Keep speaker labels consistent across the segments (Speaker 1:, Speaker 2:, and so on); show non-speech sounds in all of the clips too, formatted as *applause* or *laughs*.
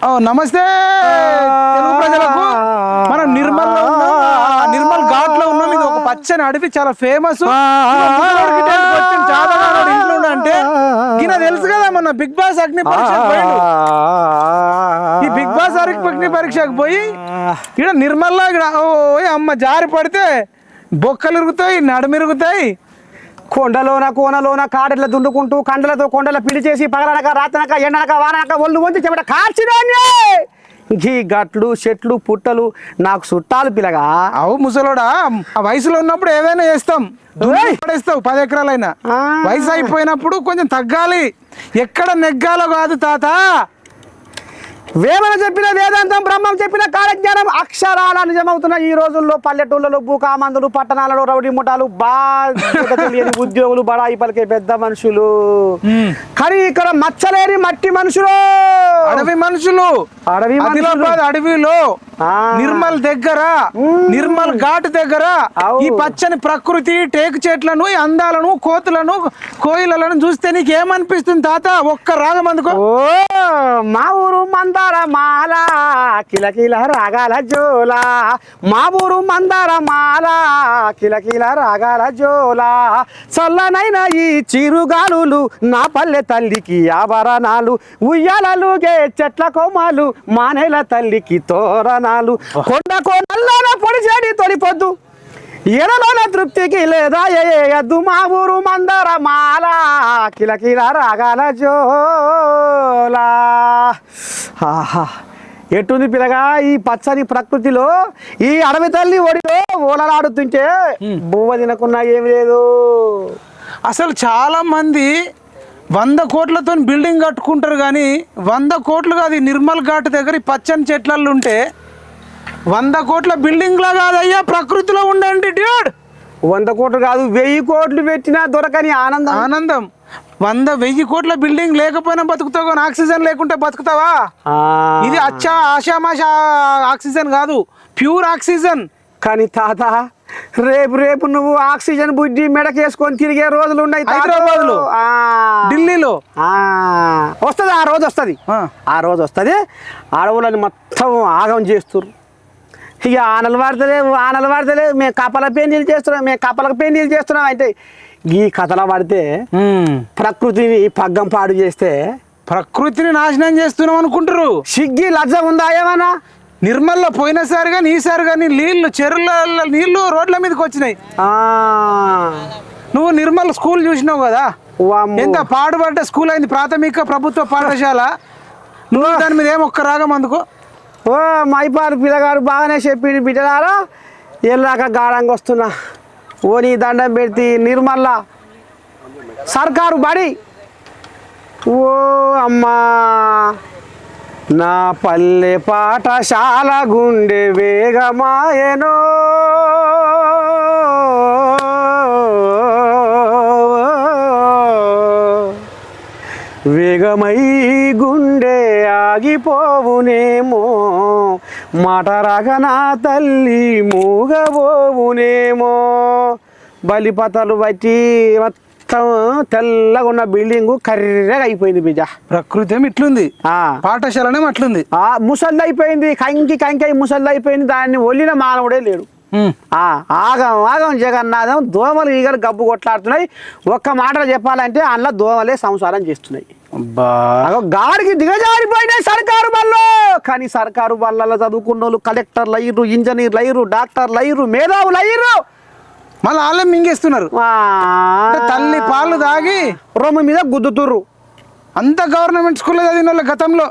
Speaker 1: ఓ! నమస్తే! తెలుగు ప్రజలకు మనం నిర్మల్ నిర్మల్ ఘాట్లో ఉన్నాం. ఇది ఒక పచ్చని అడవి చాలా ఫేమస్ ఇంట్లో అంటే ఈయన తెలుసు కదా మొన్న బిగ్ బాస్ అగ్ని పరీక్షకు పోయిండు. ఈ బిగ్ బాస్ అగ్ని పరీక్షకు పోయి ఇక్కడ నిర్మల్లో ఇక్కడ అమ్మ జారి పడితే బొక్కలు ఇరుగుతాయి నడుమిరుగుతాయి
Speaker 2: కొండలోన కోనలోన కాడెట్ల దుండుకుంటూ కండలతో కొండల పిడి చేసి పగలనక రాత్రనక ఎండనక వాననక ఒళ్ళు వంచి చెమట కాల్చినోని ఈ గట్లు చెట్లు పుట్టలు నాకు చుట్టాలు పిల్లగా
Speaker 1: అవు ముసలోడా ఆ వయసులో ఉన్నప్పుడు ఏదైనా చేస్తాం. పడేస్తావు పది ఎకరాలైనా. వయసు అయిపోయినప్పుడు కొంచెం తగ్గాలి. ఎక్కడ నెగ్గాలో కాదు తాత.
Speaker 2: వేమన చెప్పిన వేదాంతం బ్రహ్మం చెప్పిన కాలజ్ఞానం అక్షరాల నిజమవుతున్న ఈ రోజుల్లో పల్లెటూళ్ళలో భూకామందులు పట్టణాలలో రౌడీ ముఠాలు బాధ్యత తెలియని ఉద్యోగులు బడాయి పలికే పెద్ద మనుషులు. కానీ ఇక్కడ మచ్చలేని మట్టి మనుషులు
Speaker 1: అడవి మనుషులు
Speaker 2: అడవి.
Speaker 1: ఆదిలాబాద్ అడవిలో. నిర్మల్ దగ్గర. నిర్మల్ ఘాట్ దగ్గర. ఈ పచ్చని ప్రకృతి టేకు చెట్లను అందాలను కోతులను కోయిలలను చూస్తే నీకు ఏమనిపిస్తుంది తాత ఒక్క రాగం అందుకో
Speaker 2: ఓ మా ఊరు మందార మాల కిలకిల రాగాల జోల. మా ఊరు మందార మాల కిలకిల రాగాల జోల. చల్లనైన ఈ చిరుగాలులు నా పల్లె తల్లికి ఆభరణాలు. ఉయ్యాలలుగే చెట్ల కొమ్మలు మానేల తల్లికి తోరణాలు. కొండ కోనల్లోన పొడిచేడి తొలిపొద్దు ఎడలోన తృప్తికి లేదా ఎద్దు మా ఊరు మందర మాల కిలకిల రాగాల జోలా. ఆహా. ఎటుంది పిల్లగా ఈ పచ్చని ప్రకృతిలో? ఈ అడవి తల్లి ఒడిలో ఓలలాడుతుంటే బువ్వ తినకున్నా ఏమి లేదు.
Speaker 1: అసలు చాలా మంది వంద కోట్లతో బిల్డింగ్ కట్టుకుంటారు కానీ వంద కోట్లు కాదు నిర్మల్ ఘాట్ దగ్గర పచ్చని చెట్లలో ఉంటే వంద కోట్ల బిల్డింగ్లా కాదయ్యా ప్రకృతిలో ఉండండి డ్యూడ్!
Speaker 2: వంద కోట్లు కాదు వెయ్యి కోట్లు పెట్టినా దొరకని ఆనందం.
Speaker 1: ఆనందం. వంద వెయ్యి కోట్ల బిల్డింగ్ లేకపోయినా బతుకుతావు కానీ ఆక్సిజన్ లేకుంటే బతుకుతావా ఇది అచ్చా ఆషామాషా ఆక్సిజన్ కాదు ప్యూర్ ఆక్సిజన్
Speaker 2: కానీ తాత రేపు రేపు నువ్వు ఆక్సిజన్ బుద్ధి మెడకేసుకొని తిరిగే రోజులు ఉన్నాయి తాత.
Speaker 1: హైదరాబాద్లో?
Speaker 2: ఆ.
Speaker 1: ఢిల్లీలో
Speaker 2: వస్తుంది ఆ రోజు వస్తుంది
Speaker 1: ఆ.
Speaker 2: రోజు వస్తుంది అడవులని మొత్తం ఆగం చేస్తుర్రు ఇక ఆనలు పడతలేవు ఆనలు పడతలేవు మేము కప్పల పెళ్ళిలు చేస్తున్నాం మేము కప్పలకు పెళ్ళిలు చేస్తున్నాం అంటే ఈ కథల పడితే ప్రకృతిని పగ్గం పాడు చేస్తే
Speaker 1: ప్రకృతిని నాశనం చేస్తున్నాం అనుకుంటారు
Speaker 2: సిగ్గి లజ్జ ఉందా ఏమన్నా?
Speaker 1: నిర్మల్లో పోయినసారి కానీ ఈసారి కానీ నీళ్ళు చెరువుల నీళ్ళు రోడ్ల మీదకి వచ్చినాయి.
Speaker 2: ఆ,
Speaker 1: నువ్వు నిర్మల్ స్కూల్ చూసినావు కదా. ఎంత పాడుపడ్డ స్కూల్ అయింది ప్రాథమిక ప్రభుత్వ పాఠశాల? నువ్వు దాని మీద ఏం ఒక్క రాగం అందుకో?
Speaker 2: ఓ మైపారు పిల్లగాడు బాగానే చెప్పిండు బిడ్డలారా. ఎల్లాక గాఢంగా వస్తున్నా. ఓ నీ దండం పెడితే నిర్మల్లా. సర్కారు బడి. ఓ అమ్మా. నా పల్లె పాఠశాల గుండె వేగమాయనో. వేగమై గుండె ఆగిపోవునేమో మాట రాక నా తల్లి మూగబోవునేమో. బలిపతలు బట్టి మొత్తం తెల్లగా ఉన్న బిల్డింగు కర్రెగా అయిపోయింది బిజ
Speaker 1: ప్రకృతి ఏమి ఇట్లుంది పాఠశాలనేమో అట్లుంది.
Speaker 2: ముసల్ది అయిపోయింది కంకి కంకి అయి ముసల్ది అయిపోయింది దాన్ని ఒళ్ళిన మానవుడే లేడు. ఆగం ఆగం జగన్నాథం దోమలు ఈగలు గబ్బు కొట్లాడుతున్నాయి. ఒక్క మాటలో చెప్పాలంటే అందులో దోమలే సంసారం చేస్తున్నాయి. గాడికి దిగజారిపోయినాయి సర్కారు బళ్ళు. కానీ సర్కారు బళ్ళలో చదువుకున్న వాళ్ళు కలెక్టర్లు అయ్యారు ఇంజనీర్లు అయ్యారు డాక్టర్లు అయ్యారు మేధావులు అయ్యారు
Speaker 1: మళ్ళీ వాళ్ళే మింగేస్తున్నారు. తల్లి పాలు తాగి
Speaker 2: రొమ్ము మీద గుద్దుతుర్రు.
Speaker 1: అంత గవర్నమెంట్ స్కూల్లో చదివిన వాళ్ళు గతంలో.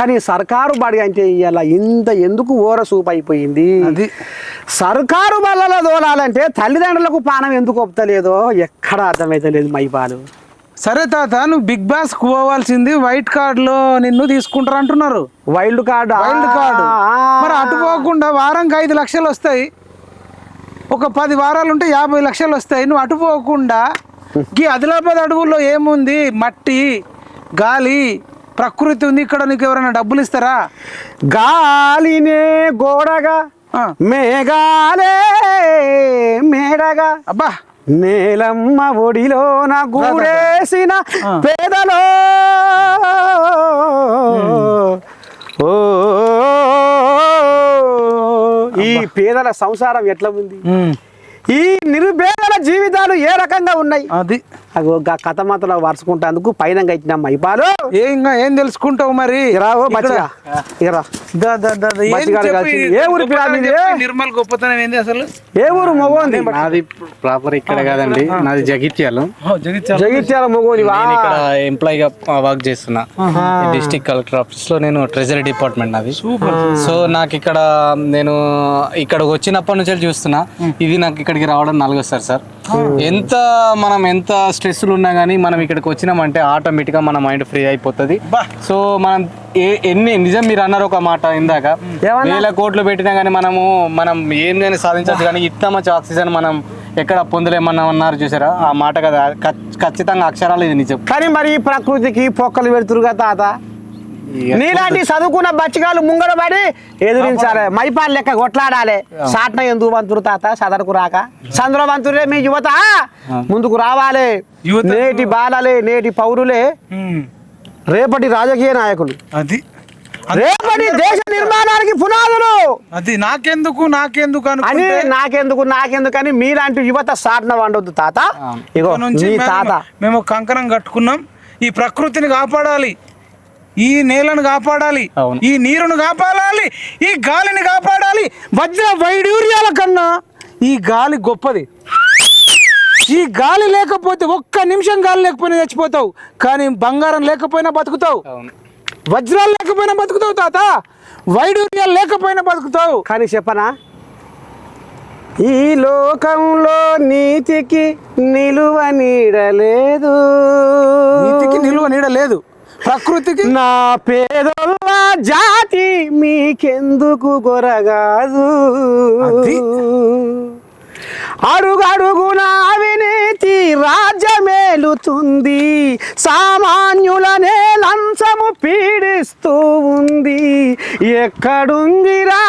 Speaker 2: కానీ సర్కారు బడి అంటే ఇలా ఇంత ఎందుకు ఓర సూప్ అయిపోయింది?
Speaker 1: అది.
Speaker 2: సర్కారు బళ్ళలో దోలాలంటే తల్లిదండ్రులకు పానం ఎందుకు ఒప్పుతలేదో ఎక్కడ అర్థమైతలేదు మైపాలు
Speaker 1: సరే తాత నువ్వు బిగ్ బాస్ పోవాల్సింది వైట్ కార్డ్లో నిన్ను తీసుకుంటారు అంటున్నారు.
Speaker 2: Wild card.
Speaker 1: Wild card. మరి అటు పోకుండా వారంకి ఐదు లక్షలు వస్తాయి. ఒక పది వారాలు ఉంటే యాభై లక్షలు వస్తాయి. నువ్వు అటు పోకుండా ఈ ఆదిలాబాద్ అడవుల్లో ఏముంది? మట్టి గాలి ప్రకృతి ఉంది ఇక్కడ నీకు ఎవరైనా డబ్బులు ఇస్తారా?
Speaker 2: గాలినే గోడగా. మేఘాలే మేడగా
Speaker 1: అబ్బా.
Speaker 2: నేలమ్మ ఒడిలో నా గూడేసిన పేదలో. ఓ ఈ పేదల సంసారం ఎట్లా ఉంది. ఈ నిరుపేదల జీవితాలు ఏ రకంగా ఉన్నాయి?
Speaker 1: అది.
Speaker 2: అగో గా కథ మాత్రం వరుసుకుంటేందుకు పైన ఇచ్చిన మైపాలు
Speaker 1: ఏ ఇంకా ఏం తెలుసుకుంటావు మరి?
Speaker 2: బచ్చిగా.
Speaker 1: ఏం
Speaker 2: ఊరి
Speaker 1: నిర్మల్ గొప్పతనం ఏంది అసలు?
Speaker 2: ఏ ఊరు మగోంది?
Speaker 3: నాది ప్రాపర్ ఇక్కడ కాదండి. నాది జగిత్యాలు.
Speaker 2: జగిత్యాల.
Speaker 3: ఇక్కడ ఎంప్లాయ్గా వర్క్ చేస్తున్నా. డిస్ట్రిక్ట్ కలెక్టర్ ఆఫీస్లో నేను ట్రెజరీ డిపార్ట్మెంట్ నాది. సో నాకు ఇక్కడ నేను ఇక్కడ వచ్చినప్పటి నుంచి చూస్తున్నా. ఇది నాకు ఇక్కడికి రావడం నాలుగోసారి సార్. ఎంత మనం ఎంత స్ట్రెస్లు ఉన్నా కానీ మనం ఇక్కడికి వచ్చినామంటే ఆటోమేటిక్గా మన మైండ్ ఫ్రీ అయిపోతుంది. సో మనం ఏ ఎన్ని నిజం మీరు అన్నారు ఒక మాట ఇందాక? వేల కోట్లు పెట్టినా కానీ మనము మనం ఏం కానీ సాధించవచ్చు కానీ ఇంత మంచి ఆక్సిజన్ మనం ఎక్కడ పొందలేమన్నా అన్నారు చూసారా? ఆ మాట కదా ఖచ్- ఖచ్చితంగా అక్షరాలు ఇది నిజం.
Speaker 2: కానీ మరి ప్రకృతికి పొక్కలు పెడుతురుగా తాత. నీలాంటి చదువుకున్న బచ్చిగాలు ముంగడ పడి ఎదిరించాలి. మైపాలు లెక్క కొట్లాడాలి. సాట్న ఎందుకు వంతురు తాత? సదరకు రాక. చంద్రవంతురే మీ యువత. ముందుకు రావాలి. నేటి బాలలే నేటి పౌరులే. రేపటి రాజకీయ నాయకులు.
Speaker 1: అది.
Speaker 2: రేపటి దేశ నిర్మాణానికి పునాదులు.
Speaker 1: అది నాకెందుకు నాకెందుకు
Speaker 2: అని
Speaker 1: అనుకుంటే
Speaker 2: నాకెందుకు నాకెందుకని మీలాంటి యువత సాట్న వండొద్దు తాత. ఇగో
Speaker 1: ఇక్కడ నుంచి
Speaker 2: తాత.
Speaker 1: మేము కంకణం కట్టుకున్నాం. ఈ ప్రకృతిని కాపాడాలి. ఈ నేలను కాపాడాలి. ఈ నీరును కాపాడాలి ఈ గాలిని కాపాడాలి. వజ్ర వైడూర్యాల కన్నా ఈ గాలి గొప్పది. ఈ గాలి లేకపోతే ఒక్క నిమిషం గాలి లేకపోయినా చచ్చిపోతావు. కానీ బంగారం లేకపోయినా బతుకుతావు.
Speaker 3: అవును.
Speaker 1: వజ్రాలు లేకపోయినా బతుకుతావు తాత. వైడూర్యాలు లేకపోయినా బతుకుతావు.
Speaker 2: కానీ చెప్పనా? ఈ లోకంలో నీతికి నిలువ నీడలేదు
Speaker 1: నీతికి నిలువ నీడ లేదు. ప్రకృతికి?
Speaker 2: నా పేదోళ్ళ జాతి మీకెందుకు కొరగాదు
Speaker 1: అది.
Speaker 2: అడుగడుగున అవినీతి రాజ్యమేలుతుంది. సామాన్యులనే లంచము పీడిస్తూ ఉంది. ఎక్కడుందిరా?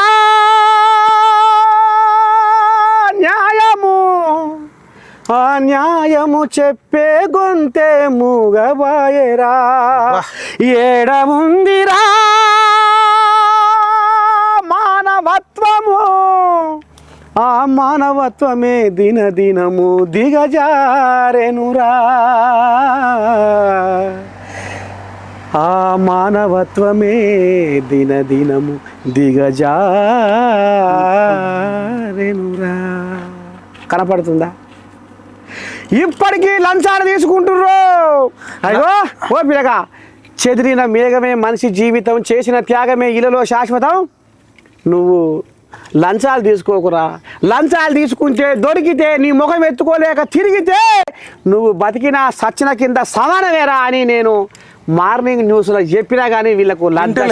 Speaker 2: ఆ న్యాయము చెప్పే గొంతే మూగబాయరా ఏడముందిరా మానవత్వము. ఆ మానవత్వమే దినదినము దిగజారెనురా. ఆ మానవత్వమే దినదినము దిగజారెనురా. కనపడుతుందా? ఇప్పటికీ లంచాలు తీసుకుంటుర్రు. అయ్యో ఓ పిల్లగా చెదిరిన మేఘమే మనిషి జీవితం చేసిన త్యాగమే ఇలలో శాశ్వతం. నువ్వు లంచాలు తీసుకోకురా. లంచాలు తీసుకుంటే దొరికితే నీ ముఖం ఎత్తుకోలేక తిరిగితే నువ్వు బతికిన సచ్చిన కింద సమానమేరా అని నేను మార్నింగ్ న్యూస్లో చెప్పినా కానీ వీళ్ళకు.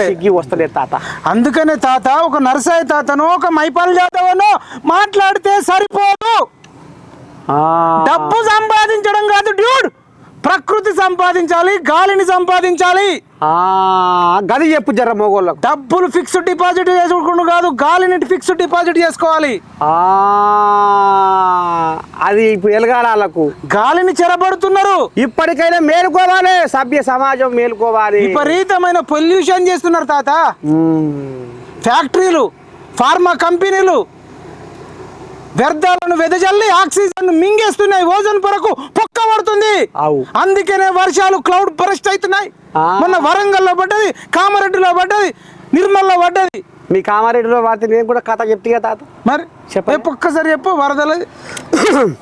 Speaker 2: సిగ్గి వస్తలేదు తాత.
Speaker 1: అందుకనే తాత ఒక నరసాయి తాతను ఒక మైపాల్ జాతవను మాట్లాడితే సరిపోదు. డబ్బు సంపాదించడం కాదు డ్యూడ్ ప్రకృతి సంపాదించాలి గాలిని సంపాదించాలి.
Speaker 2: గది చెప్పు జర మొగోళ్ళకు.
Speaker 1: డబ్బులు ఫిక్స్డ్ డిపాజిట్ చేసుకుంటూ కాదు గాలిని ఫిక్స్డ్ డిపాజిట్ చేసుకోవాలి.
Speaker 2: అది ఇప్పుడు ఎలగాలకు
Speaker 1: గాలిని చెరబడుతున్నారు.
Speaker 2: ఇప్పటికైనా మేలుకోవాలి సభ్య సమాజం మేలుకోవాలి.
Speaker 1: విపరీతమైన పొల్యూషన్ చేస్తున్నారు తాత. ఫ్యాక్టరీలు ఫార్మా కంపెనీలు వ్యర్థాలను వెదజల్లి ఆక్సిజన్ మింగేస్తున్నాయి ఓజోన్ పొరకు పొక్క పడుతుంది.
Speaker 2: అవు.
Speaker 1: అందుకనే వర్షాలు క్లౌడ్ బరస్ట్ అవుతున్నాయి. మొన్న వరంగల్లో పడ్డది కామారెడ్డిలో పడ్డది నిర్మల్లో పడ్డది.
Speaker 2: మీ కామారెడ్డిలో వాడితే నేను కూడా కథ చెప్తే తాత.
Speaker 1: మరి. చెప్పు ఒక్కసారి చెప్పు వరదలు. *coughs*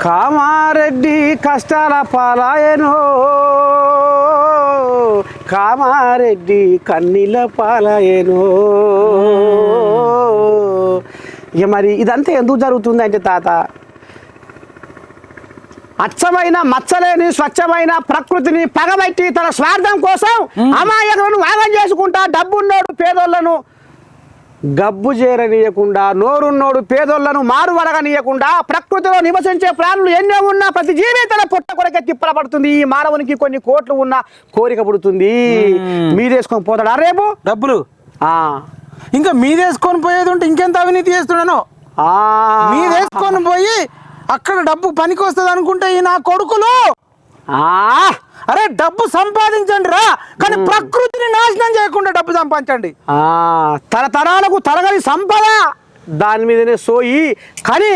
Speaker 2: కామారెడ్డి కష్టాల పాలాయనో. కామారెడ్డి కన్నీళ్ళ పాలాయనో. ఇక మరి ఇదంతా ఎందుకు జరుగుతుంది అంటే తాత? అచ్చమైన మచ్చలేని స్వచ్ఛమైన ప్రకృతిని పగబట్టి తన స్వార్థం కోసం అమాయకులను వాగం చేసుకుంటా డబ్బున్నోడు పేదోళ్ళను గబ్బు చేరనీయకుండా నోరున్నోడు పేదోళ్ళను మారువడగనీయకుండా ప్రకృతిలో నివసించే ప్రాణులు ఎన్నో ఉన్నా ప్రతి జీవి తన పుట్ట కొరకే తిప్పలపడుతుంది ఈ మానవునికి కొన్ని కోట్లు ఉన్న కోరిక పుడుతుంది. మీరేసుకొని పోతాడా రేపు?
Speaker 1: డబ్బులు?
Speaker 2: ఆ.
Speaker 1: ఇంకా మీదేసుకొని పోయేది ఉంటే ఇంకెంత అవినీతి చేస్తున్నాను?
Speaker 2: ఆ.
Speaker 1: మీదేసుకొని పోయి అక్కడ డబ్బు పనికి వస్తుంది అనుకుంటే ఈ నా కొడుకులు? అరే డబ్బు సంపాదించండి రా కానీ ప్రకృతిని నాశనం చేయకుండా డబ్బు సంపాదించండి.
Speaker 2: ఆ, తరతరాలకు తరగని సంపద దాని మీదనే సోయి కానీ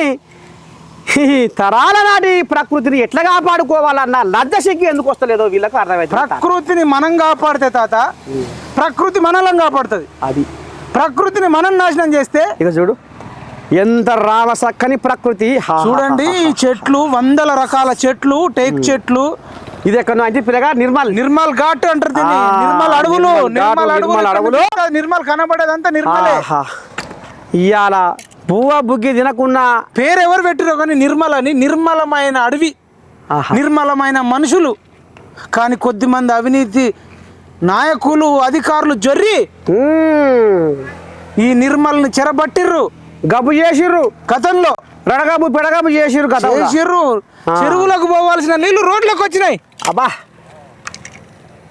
Speaker 2: తరాల నాటి ప్రకృతిని ఎట్లా కాపాడుకోవాలన్న లజ్జశక్తి ఎందుకు వస్తలేదో వీళ్ళకు అర్థమైతే
Speaker 1: ప్రకృతిని మనం కాపాడితే తాత ప్రకృతి మనల్ని కాపాడుతుంది.
Speaker 2: అది.
Speaker 1: ప్రకృతిని మనం నాశనం చేస్తే
Speaker 2: ఇక చూడు ఎంత రామసక్కని ప్రకృతి
Speaker 1: చూడండి ఈ చెట్లు వందల రకాల చెట్లు టేక్ చెట్లు.
Speaker 2: ఇది ఎక్కడ అంటే పిల్లగా నిర్మల్
Speaker 1: నిర్మల్ ఘాట్ అంటారు దీన్ని నిర్మల్ అడవులు
Speaker 2: నిర్మల్
Speaker 1: అడవులు
Speaker 2: నిర్మల్ అడవులు.
Speaker 1: నిర్మల్ కనబడేదంతా నిర్మలే.
Speaker 2: ఇవాళ పువ్వ బుగ్గి తినకున్నా
Speaker 1: పేరు ఎవరు పెట్టిరో కానీ నిర్మల్ అని నిర్మలమైన అడవి
Speaker 2: ఆహా.
Speaker 1: నిర్మలమైన మనుషులు కానీ కొద్దిమంది అవినీతి నాయకులు అధికారులు జొర్రి. ఈ నిర్మల్ని చెరబట్టిర్రు
Speaker 2: గబ్బు చేసిర్రు
Speaker 1: గతంలో
Speaker 2: రడగబు పెడగబు చేసిర్రు
Speaker 1: చేసిర్రు. చెరువులకు పోవాల్సిన నీళ్ళు రోడ్లకు వచ్చినాయి.
Speaker 2: అబ్బా.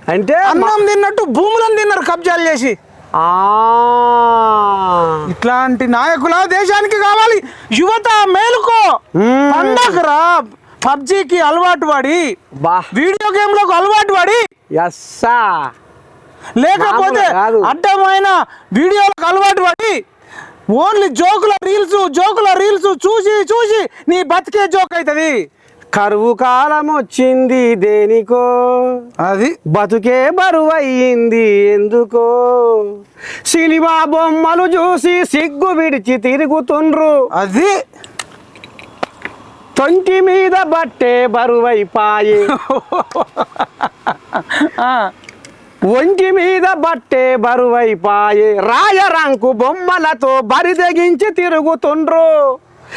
Speaker 2: అంటే
Speaker 1: అన్నం తిన్నట్టు భూములను తిన్నారు కబ్జాలు చేసి.
Speaker 2: ఆ.
Speaker 1: ఇట్లాంటి నాయకుల దేశానికి కావాలి. యువత మేలుకో. పండగరా పబ్జికి అలవాటు పడి. వీడియో గేమ్లకు అలవాటు పడి.
Speaker 2: ఎస్సా
Speaker 1: లేకపోతే. అడ్డమైన వీడియోలకు అలవాటు పడి ఓన్లీ జోకుల రీల్స్ జోకుల రీల్స్ చూసి చూసి నీ బతికే జోక్ అవుతుంది
Speaker 2: కరువు కాలం వచ్చింది దేనికో?
Speaker 1: అది?
Speaker 2: బతుకే బరువయ్యింది ఎందుకో? సినిమా బొమ్మలు చూసి సిగ్గు విడిచి తిరుగుతుండ్రు.
Speaker 1: అది?
Speaker 2: తొంటి మీద బట్టే బరువైపాయే. *laughs* ఒంటి మీద బట్టే బరువైపాయే రాయరంకు బొమ్మలతో బరిదెగించి తిరుగుతుండ్రు.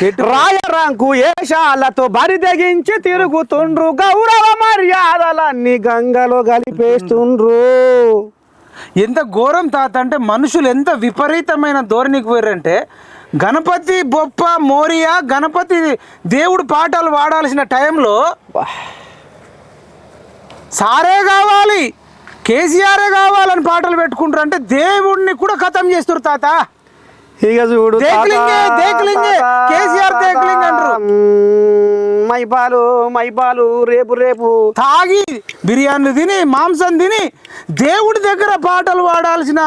Speaker 1: ఎటు?
Speaker 2: రాయరంకు ఏషాలతో బరిదెగించి తిరుగుతుండ్రు. గౌరవ మర్యాదలన్నీ గంగలో కలిపేస్తుండ్రు
Speaker 1: ఎంత ఘోరం తాత అంటే మనుషులు ఎంత విపరీతమైన ధోరణికి పోయారంటే గణపతి బొప్ప మోరియా గణపతి దేవుడు పాటలు వాడాల్సిన టైంలో సారే కావాలి. కేసీఆరే కావాలని పాటలు పెట్టుకుంటారు అంటే దేవుడిని కూడా ఖతం చేస్తారు తాత.
Speaker 2: ఇక చూడు
Speaker 1: దేక్లింగే, దేక్లింగే, కేసీఆర్ దేక్లింగ్ అంటారు.
Speaker 2: మైపాలు మైపాలు రేపు రేపు.
Speaker 1: తాగి బిర్యానీలు తిని మాంసం తిని దేవుడి దగ్గర పాటలు పాడాల్సిన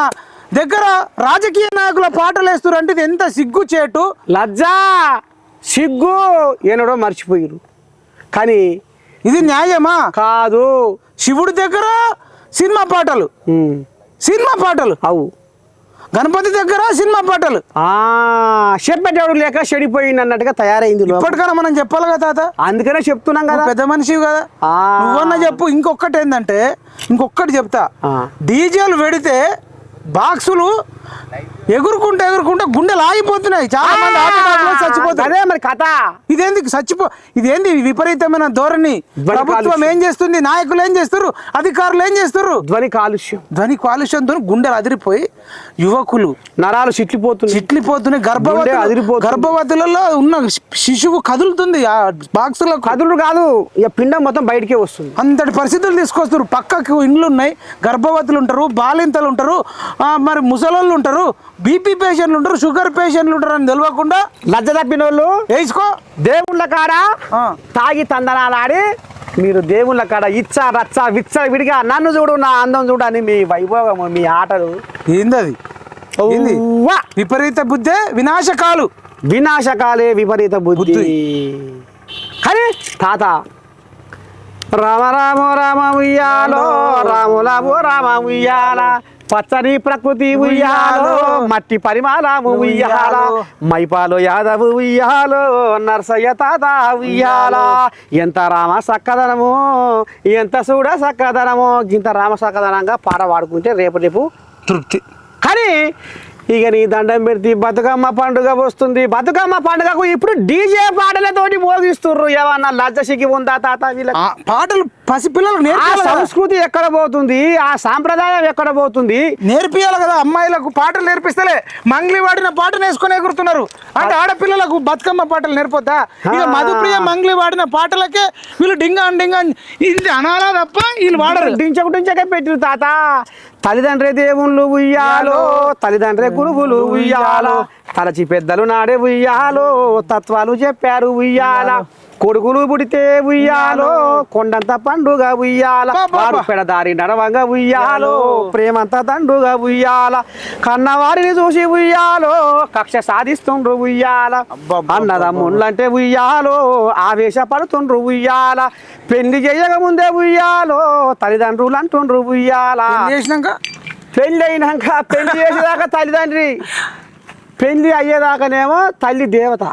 Speaker 1: దగ్గర రాజకీయ నాయకుల పాటలు వేస్తారు అంటే ఇది ఎంత సిగ్గు చేటు?
Speaker 2: లజ్జా సిగ్గు. ఏనాడో మర్చిపోయారు కానీ
Speaker 1: ఇది న్యాయమా?
Speaker 2: కాదు.
Speaker 1: శివుడి దగ్గర సినిమా పాటలు. సినిమా పాటలు.
Speaker 2: అవు.
Speaker 1: గణపతి దగ్గర సినిమా పాటలు.
Speaker 2: ఆ చెప్పేటోడు లేక చెడిపోయింది అన్నట్టుగా తయారైంది.
Speaker 1: ఇప్పటికైనా మనం చెప్పాలి కదా తాత?
Speaker 2: అందుకనే చెప్తున్నాం కదా.
Speaker 1: పెద్ద మనిషివి కదా. నువ్వన్నా చెప్పు ఇంకొకటి ఏంటంటే ఇంకొకటి చెప్తా. డీజేలు పెడితే బాక్సులు ఎగురుకుంటూ ఎగురుకుంటూ గుండెలు ఆగిపోతున్నాయి. చాలా మంది ఆటోలో చచ్చిపోతారు.
Speaker 2: అదే మరి కథ.
Speaker 1: ఇదేంది చచ్చిపో ఇదేంది విపరీతమైన ధోరణి? ప్రభుత్వం. ఏం చేస్తుంది? నాయకులు ఏం చేస్తారు అధికారులు ఏం చేస్తారు
Speaker 2: ధ్వని కాలుష్యం.
Speaker 1: ధ్వని కాలుష్యంతో గుండెలు అదిరిపోయి యువకులు
Speaker 2: నరాలు చిట్లిపోతుంది
Speaker 1: చిట్లిపోతున్నాయి. గర్భవతి. గర్భవతులలో ఉన్న శిశువు కదులుతుంది ఆ బాక్సులో
Speaker 2: కదులు కాదు ఇక పిండం మొత్తం బయటికే వస్తుంది.
Speaker 1: అంతటి పరిస్థితులు తీసుకొస్తారు పక్కకు ఇండ్లు ఉన్నాయి గర్భవతులు ఉంటారు బాలింతలు ఉంటారు. మరి ముసలోళ్ళు ఉంటారు బీపీ పేషెంట్లు ఉంటారు షుగర్ పేషెంట్లు ఉంటారు అని తెలియకుండా
Speaker 2: లజ్జ తప్పిన వాళ్ళు
Speaker 1: వేసుకో.
Speaker 2: దేవుళ్ళ కాడ. తాగి తందనాలాడి మీరు దేవుళ్ళ కాడ ఇచ్చ రచ్చ విచ్చ విడిగా నన్ను చూడు నా అందం చూడు అని మీ వైభోగము మీ ఆటలు.
Speaker 1: ఏంది అది ఏంది?
Speaker 2: ఉవ్వ!
Speaker 1: విపరీత బుద్ధే వినాశకాలు.
Speaker 2: వినాశకాలే విపరీత బుద్ధి.
Speaker 1: బుద్ధి.
Speaker 2: కానీ తాత. రామ రామ రామ ఉయ్యాలో రాములాము రామ ఉయ్యాల. పచ్చని ప్రకృతి ఉయ్యాలో మట్టి పరిమాణము ఉయ్యాల. మైపాలో యాదవు ఉయ్యాలో నర్సయ్య తాత ఉయ్యాల. ఎంత రామ సక్కదనము ఎంత చూడ సక్కదనము ఇంత రామ సక్కదనంగా పాట పాడుకుంటే రేపు రేపు
Speaker 1: తృప్తి.
Speaker 2: కానీ ఇక నీ దండం పెడితే బతుకమ్మ పండుగ వస్తుంది. బతుకమ్మ పండుగకు ఇప్పుడు డీజే పాటలతోటి మోగిస్తుర్రు ఏమన్నా లజ్జ సిగ్గి ఉందా తాత వీళ్ళకి?
Speaker 1: ఆ పాటలు పసిపిల్లలకు
Speaker 2: ఆ. సంస్కృతి ఎక్కడ పోతుంది? ఆ సాంప్రదాయం ఎక్కడ పోతుంది?
Speaker 1: నేర్పియాలి కదా. అమ్మాయిలకు పాటలు నేర్పిస్తలే. మంగ్లీ వాడిన పాటను వేసుకొని ఎగురుతున్నారు. అంటే ఆడపిల్లలకు బతుకమ్మ పాటలు నేర్పొద్దా? ఇక. మధుప్రియ మంగ్లీ వాడిన పాటలకే వీళ్ళు డింగా డింగా ఇది అనాలా తప్ప వీళ్ళు వాడరు.
Speaker 2: డించకు డించకే పెట్టిరు తాత. తల్లిదండ్రి దేవుళ్ళు ఉయ్యాలో తల్లిదండ్రి గురువులు ఉయ్యాలో తలచి పెద్దలు నాడే ఉయ్యాలో తత్వాలు చెప్పారు ఉయ్యాల. కొడుకులు పుడితే ఉయ్యాలో కొండంత పండుగ ఉయ్యాల. వారు పెడదారి నడవంగా ఉయ్యాలో ప్రేమంత దండుగా ఉయ్యాల. కన్నవారిని చూసి ఉయ్యాలో కక్ష సాధిస్తుండ్రు ఉయ్యాల. అన్నదమ్ముళ్ళంటే ఉయ్యాలో ఆవేశపడుతుండ్రు ఉయ్యాల. పెళ్ళి చేయక ముందే ఉయ్యాలో తల్లిదండ్రులు అంటుండ్రు ఉయ్యాల పెళ్ళి అయినాక పెళ్ళి చేసేదాకా తల్లిదండ్రి. *laughs* పెళ్ళి అయ్యేదాకానేమో తల్లి దేవత.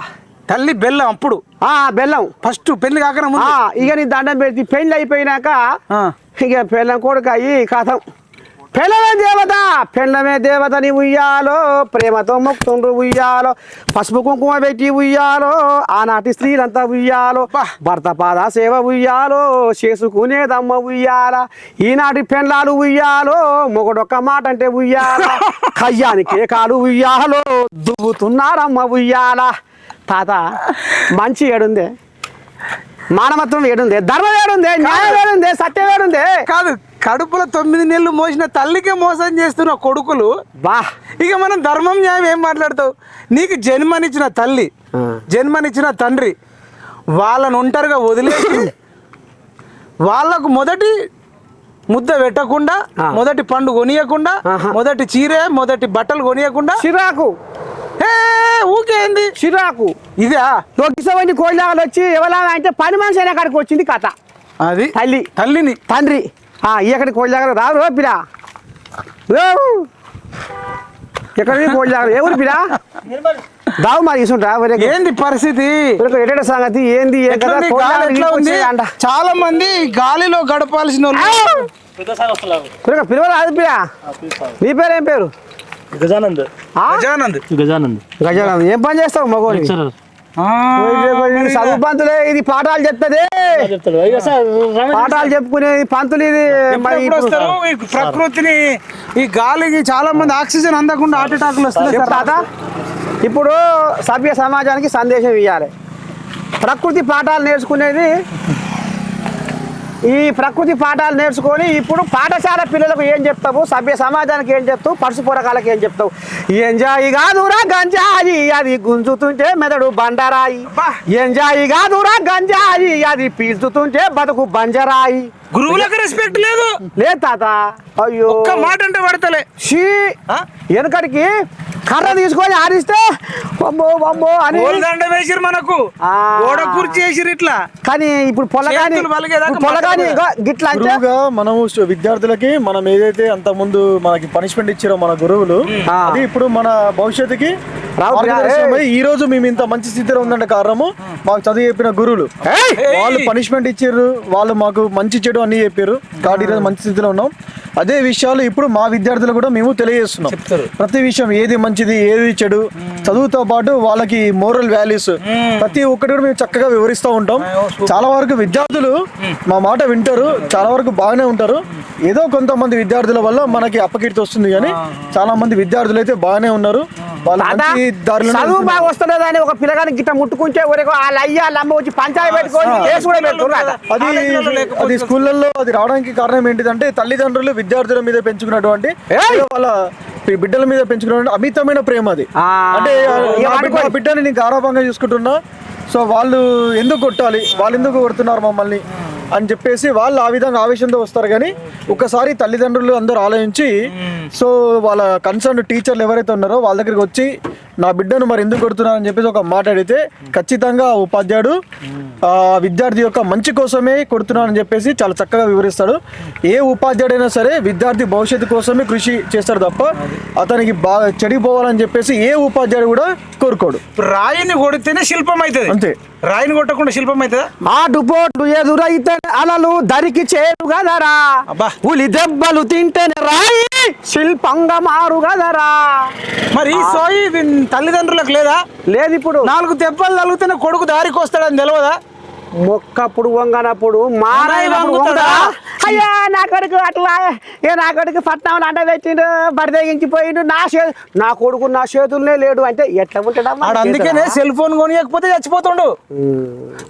Speaker 1: తల్లి బెల్లం అప్పుడు
Speaker 2: ఆ బెల్లం
Speaker 1: ఫస్ట్ పెళ్ళి కాకనే
Speaker 2: ఆ
Speaker 1: ముందు
Speaker 2: ఇక నీ దండం పెట్టి పెళ్ళి అయిపోయినాక
Speaker 1: ఆ.
Speaker 2: ఇక పెళ్ళం కొడుకు అయ్యి కథం పెళ్ళమే దేవత పెళ్ళమే దేవతని ఉయ్యాలో ప్రేమతో మొక్కుతుండ్రు ఉయ్యాలో పసుపు కుంకుమ పెట్టి ఉయ్యాలో ఆనాటి స్త్రీలంతా ఉయ్యాలో. భర్త పాద సేవ ఉయ్యాలో చేసుకునేదమ్మ ఉయ్యాల ఈనాటి పెళ్ళాలు ఉయ్యాలో మొగడొక్క మాట అంటే ఉయ్యాల *laughs* కయ్యానికి కాలు ఉయ్యాలో దువ్వుతున్నారమ్మ ఉయ్యాల తాత మంచి ఏడుందే. మానవత్వం ఏడుంది ధర్మం ఏడుంది న్యాయం ఏడుంది సత్యం ఏడుంది.
Speaker 1: కాదు కడుపులో తొమ్మిది నెలలు మోసిన తల్లికే మోసం చేస్తున్న కొడుకులు
Speaker 2: బా.
Speaker 1: ఇక మనం ధర్మం న్యాయం ఏం మాట్లాడతావు? నీకు జన్మనిచ్చిన తల్లి. జన్మనిచ్చిన తండ్రి వాళ్ళని ఒంటరిగా వదిలేసి *laughs* వాళ్ళకు మొదటి ముద్ద పెట్టకుండా. మొదటి పండు కొనియకుండా. మొదటి చీరే మొదటి బట్టలు కొనియకుండా
Speaker 2: చిరాకు.
Speaker 1: ఏ ఊకేంది
Speaker 2: చిరాకు.
Speaker 1: ఇదా
Speaker 2: లొక్కిసవని కోళ్ళాగలు వచ్చి ఎవలా అంటే పని మనిషి అయిన కాడికి వచ్చింది కథ.
Speaker 1: అది?
Speaker 2: తల్లి.
Speaker 1: తల్లిని?
Speaker 2: తండ్రి. ఆ ఇక్కడి కోళ్ళాగలు రావు రో పిరా. ఎక్కడ కోళ్ళాగలు ఎవరు పిరా? దావు మరి ఇసుంటా
Speaker 1: ఏంది పరిస్థితి?
Speaker 2: ఎక్కడ సంగతి? ఏంది? ఏ అంట
Speaker 1: చాలా మంది గాలిలో గడపాల్సిన వాళ్ళు.
Speaker 2: పిలవరా అది పిరా? నీ పేరు ఏం పేరు?
Speaker 4: గజానంద్?
Speaker 1: గజానంద్.
Speaker 4: గజానంద్.
Speaker 2: గజానంద్. ఏం పని చేస్తావు మగోని? చదువు పంతులే ఇది పాఠాలు చెప్తుంది. పాఠాలు చెప్పుకునేది పంతులు ఇది మరి
Speaker 1: ఎప్పుడు
Speaker 2: ఇప్పుడు-
Speaker 1: వస్తారు ఈ ప్రకృతిని ఈ గాలికి చాలా మంది ఆక్సిజన్ అందకుండా హార్ట్ అటాక్లు వస్తున్నాయి
Speaker 2: తాత ఇప్పుడు సభ్య సమాజానికి సందేశం ఇవ్వాలి ప్రకృతి పాఠాలు నేర్చుకునేది ఈ ప్రకృతి పాఠాలు నేర్చుకొని ఇప్పుడు పాఠశాల పిల్లలకు ఏం చెప్తావు? సభ్య సమాజానికి ఏం చెప్తావు? పరుసు పొరగాలకు ఏం చెప్తావు? ఎంజాయి కాదురా గంజాయి అది గుంజుతుంటే మెదడు బండరాయి. ఎంజాయి కాదురా గంజాయి అది పీల్చుతుంటే బతుకు బంజరాయి.
Speaker 1: గురువులకు రెస్పెక్ట్ లేదు
Speaker 2: లే తాత అయ్యో
Speaker 1: ఒక్క మాట అంటే పడతలే
Speaker 2: షీ
Speaker 1: ఆ?
Speaker 2: వెనకడికి కర్ర తీసుకొని ఆడిస్తే అమ్మో అమ్మో అని
Speaker 1: గోల్దండ వేసిరు మనకు
Speaker 2: ఆ.
Speaker 1: గోడ కుర్చీ వేసిరు ఇట్లా
Speaker 2: కానీ ఇప్పుడు పొలగాని పొలగాని గిట్లా
Speaker 4: మనము విద్యార్థులకి మనం ఏదైతే అంత ముందు మనకి పనిష్మెంట్ ఇచ్చారో మన గురువులు. అది ఇప్పుడు మన భవిష్యత్తుకి ఈ రోజు మేము ఇంత మంచి స్థితిలో ఉందంటే కారణము? మాకు చదువు చెప్పిన గురువులు! వాళ్ళు పనిష్మెంట్ ఇచ్చారు వాళ్ళు మాకు మంచి చెడు అన్ని చెప్పారు కాబట్టి ఈరోజు మంచి స్థితిలో ఉన్నాం. అదే విషయాలు ఇప్పుడు మా విద్యార్థులు కూడా మేము తెలియజేస్తున్నాం. ప్రతి విషయం ఏది మంచిది ఏది చెడు చదువుతో పాటు వాళ్ళకి మోరల్ వాల్యూస్ ప్రతి ఒక్కటి కూడా మేము చక్కగా వివరిస్తూ ఉంటాం. చాలా వరకు విద్యార్థులు మా మాట వింటారు చాలా వరకు బాగానే ఉంటారు. ఏదో కొంతమంది విద్యార్థుల వల్ల మనకి అప్పకీర్తి వస్తుంది కానీ చాలా మంది విద్యార్థులు అయితే బాగానే ఉన్నారు.
Speaker 2: చదువు బాగా వస్తున్నది అని ఒక పిల్లగాని గిట్ట ముట్టుకుంటే వరకు వాళ్ళ అయ్య వాళ్ళ అమ్మ వచ్చి పంచాయతీ
Speaker 4: అది అది స్కూళ్ళల్లో అది రావడానికి కారణం ఏంటిదంటే తల్లిదండ్రులు విద్యార్థుల మీద పెంచుకున్నటువంటి వాళ్ళ బిడ్డల మీద పెంచుకున్నటువంటి అమితమైన ప్రేమ అది.
Speaker 2: ఆ,
Speaker 4: అంటే. నా బిడ్డని నేను గారాభంగా చూసుకుంటున్నా. సో వాళ్ళు ఎందుకు కొట్టాలి? వాళ్ళు ఎందుకు కొడుతున్నారు మమ్మల్ని? అని చెప్పేసి వాళ్ళు ఆ విధంగా ఆవేశంతో వస్తారు కానీ ఒకసారి తల్లిదండ్రులు అందరూ ఆలోచించి సో వాళ్ళ కన్సర్న్ టీచర్లు ఎవరైతే ఉన్నారో వాళ్ళ దగ్గరికి వచ్చి నా బిడ్డను మరి ఎందుకు కొడుతున్నారు అని చెప్పేసి ఒక మాట అడిగితే ఖచ్చితంగా ఆ ఉపాధ్యాయుడు ఆ విద్యార్థి యొక్క మంచి కోసమే కొడుతున్నానని చెప్పేసి చాలా చక్కగా వివరిస్తాడు. ఏ ఉపాధ్యాయుడైనా సరే విద్యార్థి భవిష్యత్తు కోసమే కృషి చేస్తాడు తప్ప అతనికి బాగా చెడిపోవాలని చెప్పేసి ఏ ఉపాధ్యాయుడు కూడా కోరుకోడు.
Speaker 1: రాయిని కొడితేనే శిల్పం అవుతుంది.
Speaker 4: అంతే.
Speaker 1: రాయిని కొట్టకుండా శిల్పం అవుతుందా?
Speaker 2: ఎదురైతే అలలు దరికి చేరు గదరా
Speaker 1: అబ్బా.
Speaker 2: పులి దెబ్బలు తింటేనే రాయి శిల్పంగా మారు గదరా
Speaker 1: మరి ఈ సోయి తల్లిదండ్రులకు లేదా?
Speaker 2: లేదు ఇప్పుడు
Speaker 1: నాలుగు దెబ్బలు తగిలితేనే కొడుకు దారికి వస్తాడని తెలియదా
Speaker 2: వంగనప్పుడు మారాయనప్పుడు
Speaker 1: వంగుతాడా?
Speaker 2: వంగుతాడా? అయ్యా నా కొడుకు అట్లా ఏ నా కొడుకు పట్నం అంట పెట్టిండు బడిదగించిపోయిండు నా చే నా కొడుకు నా చేతుల్నే లేడు అంటే ఎట్లా ఉంటాడమ్మా
Speaker 1: ఆడు అందుకనే సెల్ ఫోన్ కొనియకపోతే చచ్చిపోతుండు.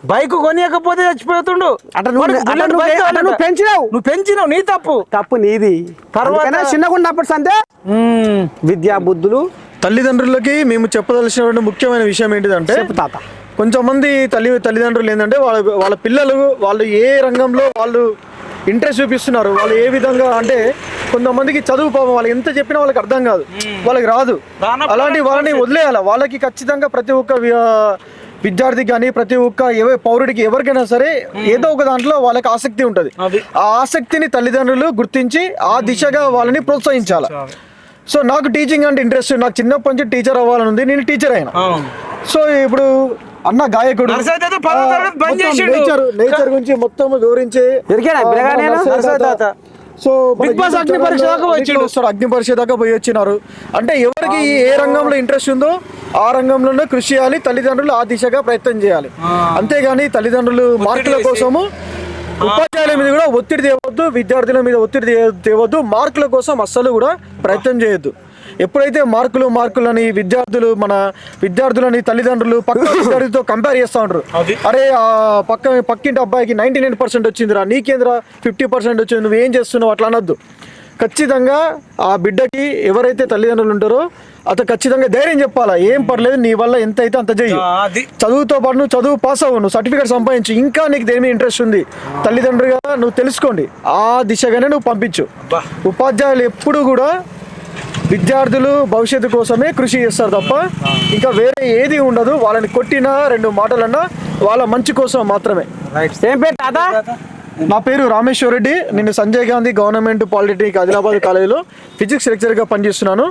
Speaker 1: బైక్ కొనియకపోతే చచ్చిపోతుండు.
Speaker 2: అట్లా నువ్వు- పెంచినావు.
Speaker 1: నువ్వు పెంచినావు నీ తప్పు.
Speaker 2: తప్పు నీది.
Speaker 1: తర్వాత-
Speaker 2: చిన్నగా ఉన్నప్పుడు సంతే విద్యా బుద్ధులు
Speaker 4: తల్లిదండ్రులకి మేము చెప్పదలసినటువంటి ముఖ్యమైన విషయం ఏంటిదంటే
Speaker 2: చెప్పు తాత.
Speaker 4: కొంచెం మంది తల్లి తల్లిదండ్రులు ఏంటంటే వాళ్ళ వాళ్ళ పిల్లలు వాళ్ళు ఏ రంగంలో వాళ్ళు ఇంట్రెస్ట్ చూపిస్తున్నారు వాళ్ళు ఏ విధంగా అంటే కొంతమందికి చదువు పాపం వాళ్ళకి ఎంత చెప్పినా వాళ్ళకి అర్థం కాదు. వాళ్ళకి రాదు. అలాంటి వాళ్ళని వదిలేయాలి? వాళ్ళకి ఖచ్చితంగా ప్రతి ఒక్క విద్యార్థికి కానీ ప్రతి ఒక్క పౌరుడికి ఎవరికైనా సరే ఏదో ఒక దాంట్లో వాళ్ళకి ఆసక్తి ఉంటుంది. ఆ ఆసక్తిని తల్లిదండ్రులు గుర్తించి ఆ దిశగా వాళ్ళని ప్రోత్సహించాలి? సో నాకు టీచింగ్ అంటే ఇంట్రెస్ట్. నాకు చిన్నప్పటి నుంచి టీచర్ అవ్వాలని ఉంది. నేను టీచర్ అయినా. సో ఇప్పుడు అన్న గాయకుడు. నేచర్ గురించి మొత్తం వివరించి. తాత. సో
Speaker 1: బిగ్ బాస్ అగ్ని పరీక్ష దాకా వచ్చిండు.
Speaker 4: అగ్ని పరీక్ష దాకా పోయి వచ్చినారు అంటే ఎవరికి ఏ రంగంలో ఇంట్రెస్ట్ ఉందో ఆ రంగంలోనే కృషి చేయాలి తల్లిదండ్రులు ఆ దిశగా ప్రయత్నం చేయాలి అంతేగాని తల్లిదండ్రులు మార్కుల. కోసము ఉపాధ్యాయుల మీద కూడా ఒత్తిడి తేవద్దు విద్యార్థుల మీద ఒత్తిడి తేవద్దు మార్కుల కోసం అస్సలు కూడా ప్రయత్నం చేయొద్దు ఎప్పుడైతే మార్కులు మార్కులని విద్యార్థులు మన విద్యార్థులని తల్లిదండ్రులు పక్క *laughs* విద్యార్థితో కంపేర్ చేస్తూ ఉంటారు అరే ఆ పక్క పక్కింటి అబ్బాయికి నైంటీ నైన్ పర్సెంట్ వచ్చిందిరా నీకేంద్రా ఫిఫ్టీ పర్సెంట్ వచ్చింది నువ్వు ఏం చేస్తున్నావు అట్లా అనొద్దు. ఖచ్చితంగా ఆ బిడ్డకి ఎవరైతే తల్లిదండ్రులు ఉంటారో అతను ఖచ్చితంగా ధైర్యం చెప్పాలా ఏం పర్లేదు నీ వల్ల ఎంత అయితే అంత చెయ్యి. చదువుతో పాటు నువ్వు చదువు పాస్ అవ్వు నువ్వు సర్టిఫికేట్ సంపాదించు ఇంకా నీకు దేని మీద ఇంట్రెస్ట్ ఉంది? తల్లిదండ్రులుగా నువ్వు తెలుసుకోండి ఆ దిశగానే నువ్వు పంపించు. ఉపాధ్యాయులు ఎప్పుడు కూడా విద్యార్థులు భవిష్యత్తు కోసమే కృషి చేస్తారు తప్ప ఇంకా వేరే ఏది ఉండదు. వాళ్ళని కొట్టినా రెండు మాటలన్నా వాళ్ళ మంచి కోసం మాత్రమే.
Speaker 2: ఏం పేరు తాత?
Speaker 4: నా పేరు రామేశ్వర్ రెడ్డి. నేను సంజయ్ గాంధీ గవర్నమెంట్ పాలిటెక్నిక్ ఆదిలాబాద్ కాలేజీలో ఫిజిక్స్ లెక్చర్గా పనిచేస్తున్నాను.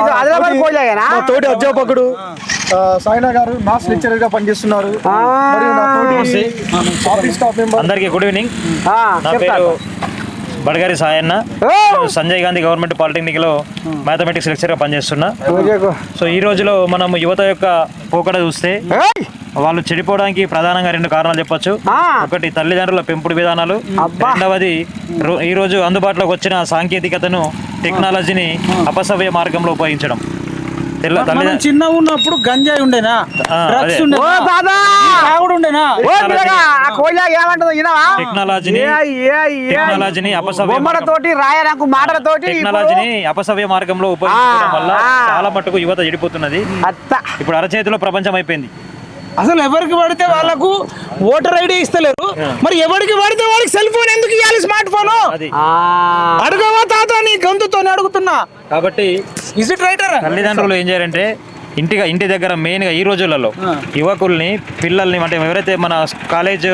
Speaker 4: నా తోటి-
Speaker 2: కోయిలేనా?
Speaker 4: నా తోటి అధ్యాపకుడు సాయినా గారు మ్యాథ్స్ లెక్చరర్గా పనిచేస్తున్నారు.
Speaker 2: ఆ.
Speaker 4: మరియు నా తోటి ఆఫీస్ స్టాఫ్ మెంబర్
Speaker 5: అందరికీ గుడ్ ఈవినింగ్.
Speaker 2: ఆ,
Speaker 5: నా
Speaker 2: చెప్తా
Speaker 5: పేరు బడగారి సాయన్న! సంజయ్ గాంధీ గవర్నమెంట్ పాలిటెక్నిక్లో మ్యాథమెటిక్స్ లెక్చర్గా పనిచేస్తున్నా
Speaker 2: కోయిలే కో-
Speaker 5: సో ఈ రోజులో మనం యువత యొక్క పోకడ చూస్తే! వాళ్ళు చెడిపోవడానికి ప్రధానంగా రెండు కారణాలు చెప్పొచ్చు. ఒకటి తల్లిదండ్రుల పెంపుడు విధానాలు. రెండవది ఈ రోజు అందుబాటులోకి వచ్చిన సాంకేతికతను టెక్నాలజీని అపసవ్య మార్గంలో ఉపయోగించడం
Speaker 1: మనం చిన్న ఉన్నప్పుడు గంజాయి ఉండేనా? డ్రగ్స్. ఉండేనా? తాగుడు ఉండేనా?
Speaker 5: టెక్నాలజీని
Speaker 2: ఏ, ఏ, ఏ.
Speaker 5: టెక్నాలజీని అపసవ్య
Speaker 2: బొమ్మలతోటి రాయడానికి మాటలతోటి
Speaker 5: టెక్నాలజీని అపసవ్య మార్గంలో ఉపయోగించడం వల్ల. చాలా మట్టుకు యువత చెడిపోతున్నది
Speaker 2: ఇప్పుడు
Speaker 5: అరచేతిలో ప్రపంచం అయిపోయింది.
Speaker 1: అసలు ఎవరికి పడితే వాళ్ళకు ఓటర్ ఐడి ఇస్తలేరు? మరి ఎవరికి పడితే వాడికి సెల్ ఫోన్ ఎందుకు ఇవ్వాలి స్మార్ట్ ఫోన్ అడగవా తాత నీ గొంతుతోనే అడుగుతున్నా.
Speaker 5: కాబట్టి
Speaker 1: ఇస్ ఇట్ రైటర్
Speaker 5: తల్లిదండ్రులు ఏం చేయాలంటే ఇంటిగా ఇంటి దగ్గర మెయిన్గా ఈ రోజులలో యువకుల్ని పిల్లల్ని అంటే ఎవరైతే మన కాలేజ్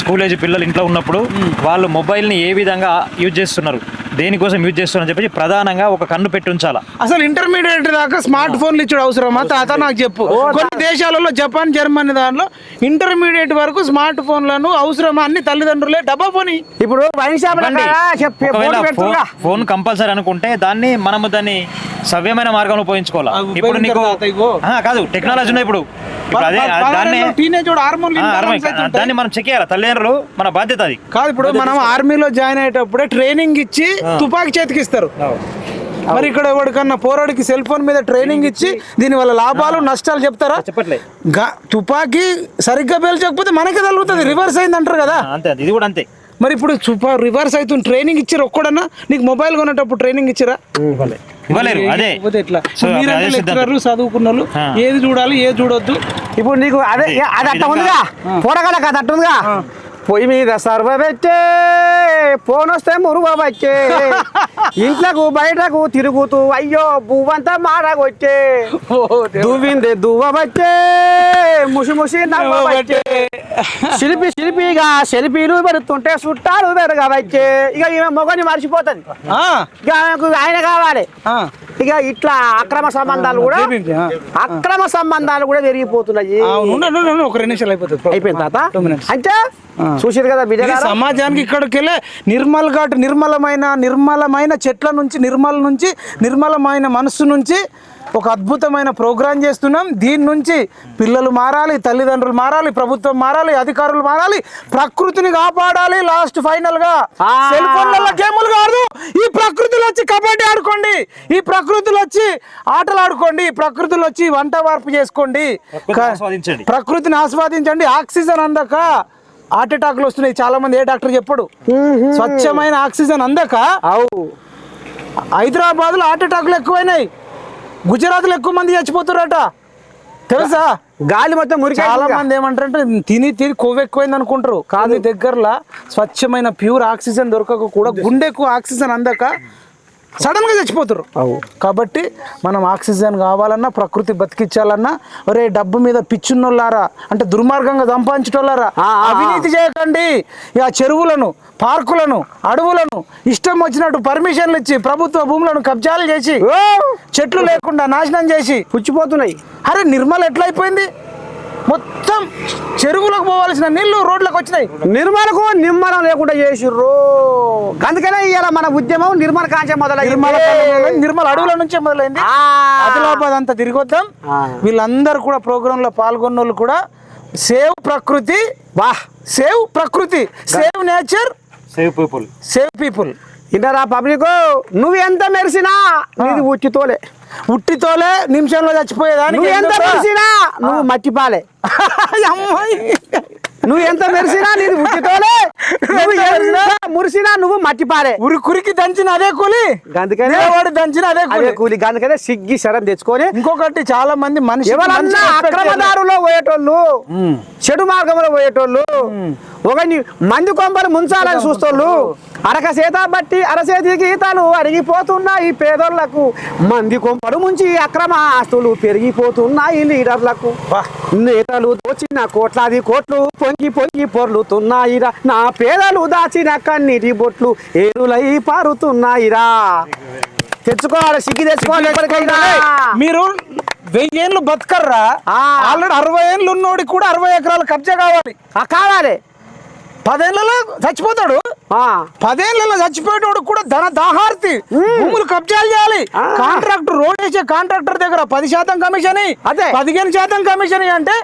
Speaker 5: స్కూల్ ఏజ్ పిల్లలు ఇంట్లో ఉన్నప్పుడు వాళ్ళు మొబైల్ని ఏ విధంగా యూజ్ చేస్తున్నారు దేనికోసం యూజ్ చేస్తున్నారని చెప్పి ప్రధానంగా ఒక కన్ను పెట్టి ఉంచాలా.
Speaker 1: అసలు ఇంటర్మీడియట్ దాకా స్మార్ట్ ఫోన్లు ఇచ్చుడు అవసరమా? తాత నాకు చెప్పు. కొన్ని దేశాలలో జపాన్ జర్మనీ దానిలో ఇంటర్మీడియట్ వరకు స్మార్ట్ ఫోన్లను అవసరమా అన్ని తల్లిదండ్రులే? డబ్బా పోని.
Speaker 2: ఇప్పుడు
Speaker 5: ఫోన్ ఫోన్ కంపల్సరీ అనుకుంటే దాన్ని మనము దాన్ని సవ్యమైన మార్గంలో ఉపయోగించుకోవాలి. ఇప్పుడు నీకు కాదు టెక్నాలజీ ఉన్నాయి ఇప్పుడు. దాన్ని మనం చెక్ చేయాలి? తల్లిదండ్రులు మన బాధ్యత అది.
Speaker 1: కాదు ఇప్పుడు మనం ఆర్మీలో జాయిన్ అయ్యేటప్పుడే ట్రైనింగ్ ఇచ్చి తుపాకీ చేతికి ఇస్తారు. మరి ఇక్కడ ఎవరికన్నా పోరాడికి సెల్ ఫోన్ మీద ట్రైనింగ్ ఇచ్చి దీని వల్ల లాభాలు నష్టాలు చెప్తారా?
Speaker 5: చెప్పట్లే.
Speaker 1: గా- తుపాకీ సరిగ్గా పేల్చకపోతే మనకే తగులుతుంది. రివర్స్ అయింది అంటారు కదా.
Speaker 5: అంతే. ఇది కూడా అంతే.
Speaker 1: మరి ఇప్పుడు రివర్స్ అవుతుంది. ట్రైనింగ్ ఇచ్చారు ఒక్కడన్నా? నీకు మొబైల్ కొనేటప్పుడు ట్రైనింగ్ ఇచ్చారా
Speaker 5: ఇవ్వలేరు అదే. సో అదే సిద్ధాంతం.
Speaker 1: చదువుకున్న వాళ్ళు. ఏది చూడాలి ఏది చూడొద్దు.
Speaker 2: ఇప్పుడు నీకు అదే అది అట్ట ఉందిగా? పోరగల కదా అట్ట ఉందిగా పొయ్యి మీద సర్వ పెట్టే ఫోన్ వస్తే మురుగ వచ్చే. *laughs* ఇంట్లకు బయటకు తిరుగుతూ అయ్యో బువ్వంతా మాడగొచ్చే దువ్విందే దువ్వ వచ్చే ముసి ముసి నవ్వ శిల్పి శిల్పిగా శిల్పీలు పెడుతుంటే చుట్టాలు పెరగవచ్చే ఇక ఈమె మొగని మర్చిపోతుంది. ఇక ఆయన కావాలి. ఇక ఇట్లా అక్రమ సంబంధాలు కూడా. అక్రమ సంబంధాలు కూడా పెరిగిపోతున్నాయి.
Speaker 1: ఒక రెండు నిమిషాలు అయిపోతుంది.
Speaker 2: అయిపోయింది తాత. అంటే చూసారు కదా బిడ్డ
Speaker 1: సమాజానికి ఇక్కడికి వెళ్ళే నిర్మల్ ఘాట్ నిర్మలమైన నిర్మలమైన నిర్మలమైన చెట్ల నుంచి నిర్మల నుంచి నిర్మలమైన మనస్సు నుంచి ఒక అద్భుతమైన ప్రోగ్రాం చేస్తున్నాం. దీని నుంచి పిల్లలు మారాలి తల్లిదండ్రులు మారాలి ప్రభుత్వం మారాలి అధికారులు మారాలి ప్రకృతిని కాపాడాలి లాస్ట్ ఫైనల్గా.
Speaker 2: ఆ.
Speaker 1: సెల్ ఫోన్లలో గేములు కాదు ఈ ప్రకృతిలో వచ్చి కబడ్డీ ఆడుకోండి. ఈ ప్రకృతిలో వచ్చి ఆటలు ఆడుకోండి. ఈ ప్రకృతిలో వచ్చి వంట వార్పు చేసుకోండి.
Speaker 5: ప్రకృతిని ఆస్వాదించండి.
Speaker 1: ప్రకృతిని ఆస్వాదించండి. ఆక్సిజన్ అందక హార్ట్ అటాక్లు వస్తున్నాయి. చాలా మంది ఏ డాక్టర్ చెప్పడు. స్వచ్ఛమైన ఆక్సిజన్ అందక
Speaker 2: అవు.
Speaker 1: హైదరాబాద్లో హార్ట్ అటాక్లు ఎక్కువైనాయి. గుజరాత్లో ఎక్కువ మంది చచ్చిపోతున్నారట. తెలుసా?
Speaker 2: గాలి మొత్తం మురికి
Speaker 1: చాలా మంది ఏమంటారంటే తిని తిని కొవ్వు ఎక్కువైంది అనుకుంటారు. కాదు దగ్గరలో స్వచ్ఛమైన ప్యూర్ ఆక్సిజన్ దొరకక కూడా గుండెకు ఆక్సిజన్ అందక సడన్గా చచ్చిపోతారు కాబట్టి మనం ఆక్సిజన్ కావాలన్నా ప్రకృతి బతికించాలన్నా ఒరే డబ్బు మీద పిచ్చున్నోళ్ళారా? అంటే దుర్మార్గంగా సంపాదించటోళ్ళారా?
Speaker 2: ఆ, ఆ, ఆ.
Speaker 1: అవినీతి చేయకండి. ఇక చెరువులను పార్కులను అడవులను ఇష్టం వచ్చినట్టు పర్మిషన్లు ఇచ్చి ప్రభుత్వ భూములను కబ్జాలు చేసి! చెట్లు లేకుండా నాశనం చేసి
Speaker 2: పుచ్చిపోతున్నాయి.
Speaker 1: అరే నిర్మల్ ఎట్లయిపోయింది? మొత్తం చెరువులకు పోవాల్సిన నీళ్ళు రోడ్లకు వచ్చినాయి.
Speaker 2: నిర్మలకు నిమ్మలం లేకుండా చేసిర్రు. అందుకనే ఇవాళ మన ఉద్యమం నిర్మల కాంచే
Speaker 1: నిర్మల
Speaker 2: మొదలైంది.
Speaker 1: నిర్మల అడవుల నుంచే మొదలైంది. ఆదిలాబాద్ అంతా తిరిగొద్దాం. వీళ్ళందరూ కూడా ప్రోగ్రామ్లో పాల్గొన్న వాళ్ళు కూడా సేవ్ ప్రకృతి
Speaker 2: వా
Speaker 1: సేవ్ ప్రకృతి save nature
Speaker 5: save people
Speaker 1: save people
Speaker 2: ఇంటారా public? నువ్వు ఎంత మెరిసినా నీది ఉచ్చితోలే
Speaker 1: ఉట్టితోలే నిమిషంలో చచ్చిపోయేదానికి
Speaker 2: నువ్వు ఎంత? మెరిసినా నువ్వు మట్టిపాలే *laughs*
Speaker 1: అమ్మాయి.
Speaker 2: నువ్వు ఎంత మెరిసినా నీది ఎంత మురిసినా నువ్వు మట్టిపాలే
Speaker 1: ఉరి కురికి దంచిన అదే కూలి.
Speaker 2: అందుకనే
Speaker 1: నిలబడి దంచిన అదే
Speaker 2: అదే
Speaker 1: కూలి.
Speaker 2: కూలి. అందుకనే సిగ్గి శరం తెచ్చుకొని
Speaker 1: ఇంకొకటి చాలా మంది మనిషి
Speaker 2: ఎవరన్నా అక్రమదారులో పోయేటోళ్ళు చెడు మార్గంలో పోయేటోళ్ళు ఒకని మంది కొంపలు ముంచాలని చూస్తోళ్ళు. అరక చేత బట్టి అరచేతి గీతాలు అరిగిపోతున్నాయి పేదోళ్ళకు. మంది కొంపలు ముంచి అక్రమ ఆస్తులు పెరిగిపోతున్నాయి లీడర్లకు. నేతలు దోచిన కోట్లాది కోట్లు పొంగి పొంగి పొర్లుతున్నాయిరా. నా పేదలు దాచిన కన్నీటి బొట్లు ఏరులై పారుతున్నాయిరా. తెచ్చుకోవాలి సిగ్గి తెచ్చుకోవాలి.
Speaker 1: మీరు వెయ్యేళ్ళు బతకర్రా.
Speaker 2: ఆ.
Speaker 1: ఆల్రెడీ అరవై ఏళ్ళు ఉన్నోడికి కూడా అరవై ఎకరాల కబ్జా కావాలి.
Speaker 2: ఆ, కావాలి.
Speaker 1: పదేళ్ళలో చచ్చిపోతాడు. పదేళ్ళలో చచ్చిపోయేటోడు కూడా ధన దాహార్తి భూములు కబ్జాలు చేయాలి. కాంట్రాక్టర్ రోడ్ వేసే కాంట్రాక్టర్ దగ్గర పది శాతం కమిషన్.
Speaker 2: అదే.
Speaker 1: పదిహేను శాతం కమిషన్ అంటే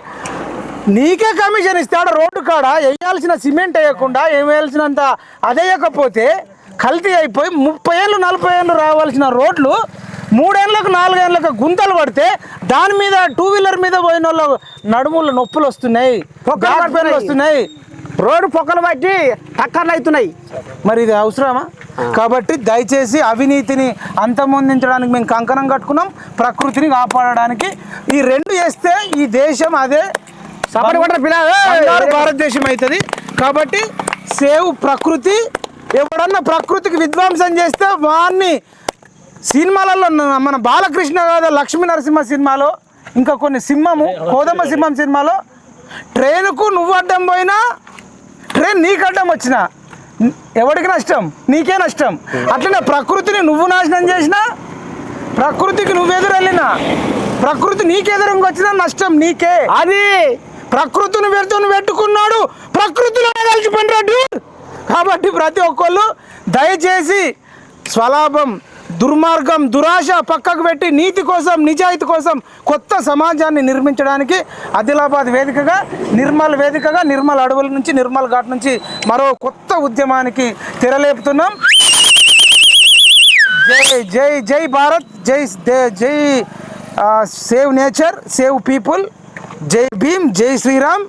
Speaker 1: నీకే కమిషన్ ఇస్తాడు రోడ్డు కాడ వేయాల్సిన సిమెంట్ వేయకుండా ఏం వేయాల్సినంత అదే వేయకపోతే కల్తీ అయిపోయి ముప్పై ఏళ్ళు నలభై ఏళ్ళు రావాల్సిన రోడ్లు మూడేళ్ళకు నాలుగేళ్ళకు గుంతలు పడితే దాని మీద టూ వీలర్ మీద పోయిన వాళ్ళ నడుములు నొప్పులు వస్తున్నాయి. వస్తున్నాయి
Speaker 2: రోడ్డు పొక్కలు బట్టి టక్కర్లు అవుతున్నాయి.
Speaker 1: మరి ఇది అవసరమా? కాబట్టి దయచేసి అవినీతిని అంతమొందించడానికి మేము కంకణం కట్టుకున్నాం ప్రకృతిని కాపాడడానికి. ఈ రెండు చేస్తే ఈ దేశం అదే. భారతదేశం అవుతుంది. కాబట్టి సేవ్ ప్రకృతి ఎవడన్నా ప్రకృతికి విధ్వంసం చేస్తే వాన్ని సినిమాలలో మన బాలకృష్ణ కాదా లక్ష్మీ నరసింహ సినిమాలో ఇంకా కొన్ని సింహము కోదమ్మ సింహం సినిమాలో ట్రైన్కు నువ్వు అడ్డం పోయినా ట్రైన్ నీకు అడ్డం వచ్చిన. ఎవరికి నష్టం? నీకే నష్టం. అట్లనే ప్రకృతిని నువ్వు నాశనం చేసినా ప్రకృతికి నువ్వు ఎదురెళ్ళినా ప్రకృతి నీకెదురుగా వచ్చినా నష్టం నీకే.
Speaker 2: అది.
Speaker 1: ప్రకృతిని వెళ్తుని పెట్టుకున్నాడు ప్రకృతిలో కలిసిపోయినాడు కాబట్టి ప్రతి ఒక్కళ్ళు దయచేసి స్వలాభం దుర్మార్గం దురాశ పక్కకు పెట్టి నీతి కోసం నిజాయితీ కోసం కొత్త సమాజాన్ని నిర్మించడానికి ఆదిలాబాద్ వేదికగా నిర్మల్ వేదికగా నిర్మల్ అడవుల నుంచి నిర్మల్ ఘాట్ నుంచి మరో కొత్త ఉద్యమానికి తెరలేపుతున్నాం. జై జై జై భారత్ జై దే- జై సేవ్ నేచర్ సేవ్ పీపుల్ జై భీమ్ జై శ్రీరామ్.